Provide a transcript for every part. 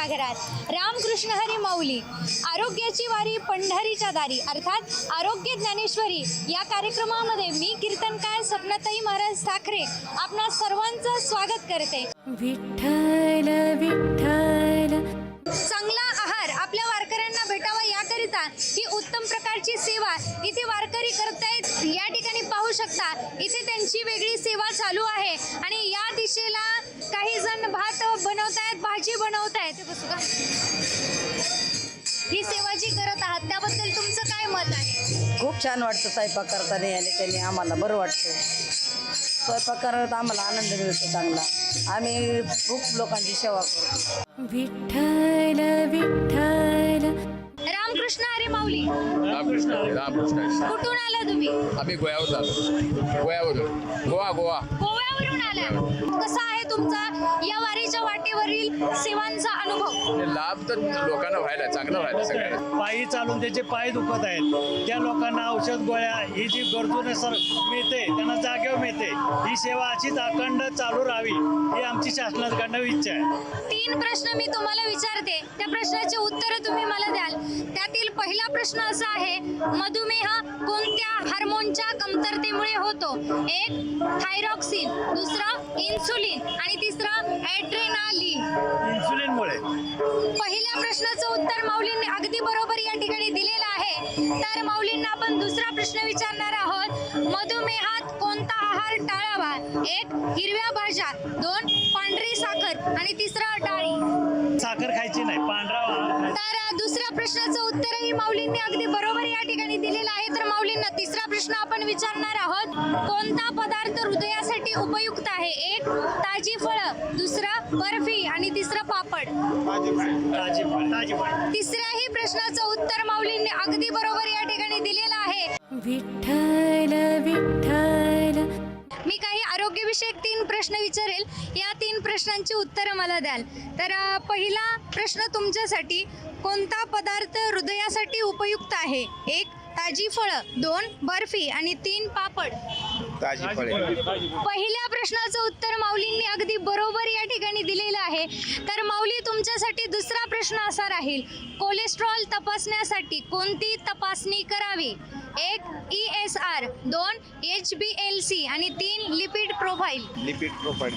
घराघरात रामकृष्ण हरी माऊली आरोग्याची वारी पंढरीच्या दारी. अर्थात आरोग्य ज्ञानेश्वरी. या कार्यक्रमामध्ये मी कीर्तनकार सपनाताई महाराज साखरे आपणा सर्वांचं स्वागत करते. विठ्ठल विठ्ठल. चांगला आहार आपल्या वारकऱ्यांना भेटावा याकरिता ही उत्तम प्रकारची सेवा इथे वारकरी करतायत. या ठिकाणी पाहू शकता इथे त्यांची वेगळी सेवा चालू आहे. आणि या दिशेला काही जण भात बनवतायत भाजी बनवतायत. हे बसू का. ही सेवा जी करत आहात त्याबद्दल तुमचं काय मत आहे? खूप छान वाटतं स्वयंपाक करताना आणि त्यांनी आम्हाला. बरं वाटतं. स्वयंपाक करत आम्हाला आनंद मिळतो चांगला. आम्ही खूप लोकांची सेवा करतो. विठ्ठल विठ्ठल. रामकृष्ण हरी माऊली. रामकृष्ण रामकृष्ण. कुठून आला तुम्ही? आम्ही गोव्यावर जातो गोव्यावरून. गोवा. गोवा गोव्यावरून आला कसा आहे तुमचा या वारीच्या वाटेवरील सेवांचा अनुभव? हे लाभ तर लोकांना व्हायला चांगलं व्हायला सगळ्यांना. पायी चालून त्याचे पाय दुखत आहेत त्या लोकांना औषध गोळ्या ही जी गरजूनुसार मिळते त्यांना जागेवर मिळते. ही सेवा अशीच अखंड चालू राहावी ही आमची शासनाकडनं इच्छा आहे. तीन प्रश्न मी तुम्हाला विचारते. त्या प्रश्नाचे उत्तर तुम्ही मला द्याल. त्यातील पहिला प्रश्न असा आहे मधुमेह कोणत्या हार्मोनच्या कमतरतेमुळे होतो? एक थायरॉक्सिन दुसरा इन्सुलिन आणि तिसरा ॲड्रेनालिन इन्सुलिनमुळे पहिल्या प्रश्नाचं उत्तर माऊलींनी अगदी बरोबर या ठिकाणी दिलेलं आहे. तर माऊलींना आपण दुसरा प्रश्न विचारणार आहोत. मधुमेहात कोणता आहार टाळावा? एक हिरव्या भाज्या. दोन पांढरी साखर. आणि तिसरा प्रश्नाचं उत्तरही माऊलींनी अगदी बरोबर या ठिकाणी दिलेलं आहे. तर माऊलींना तिसरा प्रश्न आपण विचारणार आहोत. कोणता पदार्थ हृदयासाठी उपयुक्त आहे? एक ताजी फळं. दुसरा बर्फी. आणि तिसरं पापड. ताजी फळ. ताजी फळ तिसऱ्याही प्रश्नाचं उत्तर माऊलींनी अगदी बरोबर या ठिकाणी दिलेलं आहे. विठ्ठल प्रश्नांची उत्तरं मला द्याल. तर पहिला प्रश्न तुमच्यासाठी कोणता पदार्थ हृदयासाठी उपयुक्त आहे? एक ताजी फळं. दोन बर्फी. आणि तीन पापड. ताजी फळे. पहिल्या प्रश्नाचं उत्तर माऊलींनी अगदी बरोबर या ठिकाणी दिलेलं आहे. तर माऊली तुमच्यासाठी दुसरा प्रश्न असा राहील. कोलेस्ट्रॉल तपासण्यासाठी कोणती तपासणी करावी? एक ई एस आर. दोन एच बी एल सी. आणि तीन लिपिड प्रोफाईल. Lipid profile.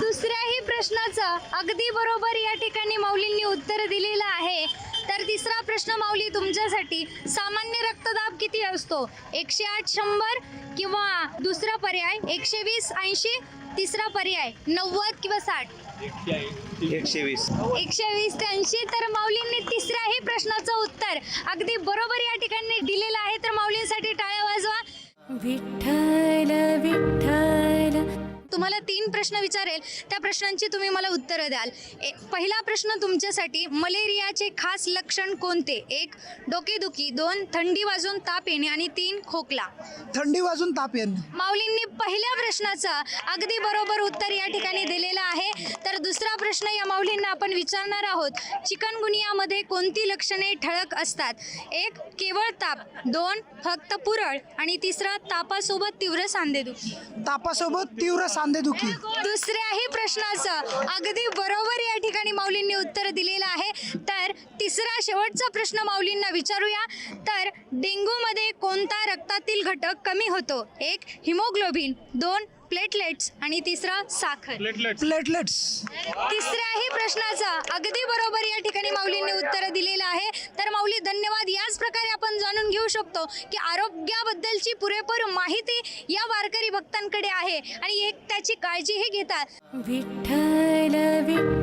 दुसऱ्याही प्रश्नाचं अगदी बरोबर या ठिकाणी माऊलींनी उत्तर दिलेलं आहे. तर तिसरा प्रश्न माऊली तुमच्यासाठी सामान्य रक्तदाब किती असतो? एकशे आठ शंभर किंवा दुसरा पर्याय? एकशे वीस ऐंशी? तिसरा पर्याय नव्वद किंवा साठ? एकशे वीस. एकशे वीस ते ऐंशी. तर माऊलींनी तिसऱ्याही प्रश्नाचं उत्तर अगदी बरोबर या ठिकाणी दिलेलं आहे. तर माऊलींसाठी टाळ्या वाजवा. विठ्ठल विठ्ठल. तुम्हाला तीन प्रश्न विचारेल त्या प्रश्नांची तुम्ही मला उत्तरं द्याल. ए, पहिला प्रश्न तुमच्यासाठी मलेरियाचे खास लक्षण कोणते? एक डोकेदुखी दोन थंडी वाजून ताप येणे आणि तीन खोकला. थंडी वाजून ताप येणं. माऊलींनी पहिल्या प्रश्नाचं अगदी बरोबर उत्तर या ठिकाणी दिलेलं आहे. तर दुसरा प्रश्न या माऊलींना आपण विचारणार आहोत चिकनगुनियामध्ये कोणती लक्षणे ठळक असतात? एक केवळ ताप दोन फक्त पुरळ आणि तिसरा तापासोबत तीव्र सांधेदुखी. तापासोबत तीव्र सांधेदुखी दुसऱ्याही प्रश्नाचं. अगदी बरोबर या ठिकाणी माऊलींनी उत्तर दिलेलं आहे. तर तिसरा शेवटचा प्रश्न माऊलींना विचारूया. तर डेंग्यूमध्ये कोणता रक्तातील घटक कमी होतो? एक हिमोग्लोबिन. दोन प्लेटलेट्स. आणि तिसरा साखर. Platelet platelets. तिसऱ्याही प्रश्नाचं. अगदी बरोबर या ठिकाणी माऊलींनी उत्तर दिलेलं आहे. तर माऊली धन्यवाद. याच प्रकारे आपण जाणून शकतो की आरोग्याबद्दलची पुरेपूर माहिती या वारकरी भक्तांकडे आहे आणि एक त्याची काळजीही घेतात. विठ्ठल विठ्ठल.